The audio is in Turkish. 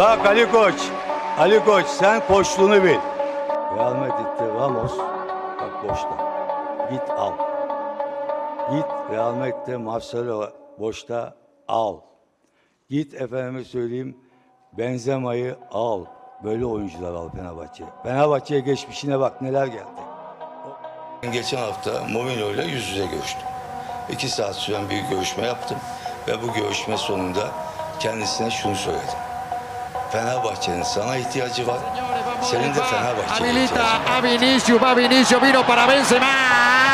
Bak Ali Koç. Ali Koç sen koçluğunu bil. Real Madrid'de Ramos bak boşta. Git al. Git Real Madrid'de Marcelo boşta al. Git efendime söyleyeyim Benzema'yı al. Böyle oyuncular al Fenerbahçe. Fenerbahçe'ye geçmişine bak neler geldi. Geçen hafta Mourinho ile yüz yüze görüştüm. İki saat süren bir görüşme yaptım. Ve bu görüşme sonunda kendisine şunu söyledim. Fenerbahçe'nin sana ihtiyacı var. Senin de Fenerbahçe'ye ihtiyacın Habilita var. a Vinicius, va Vinicius, vino para Benzema.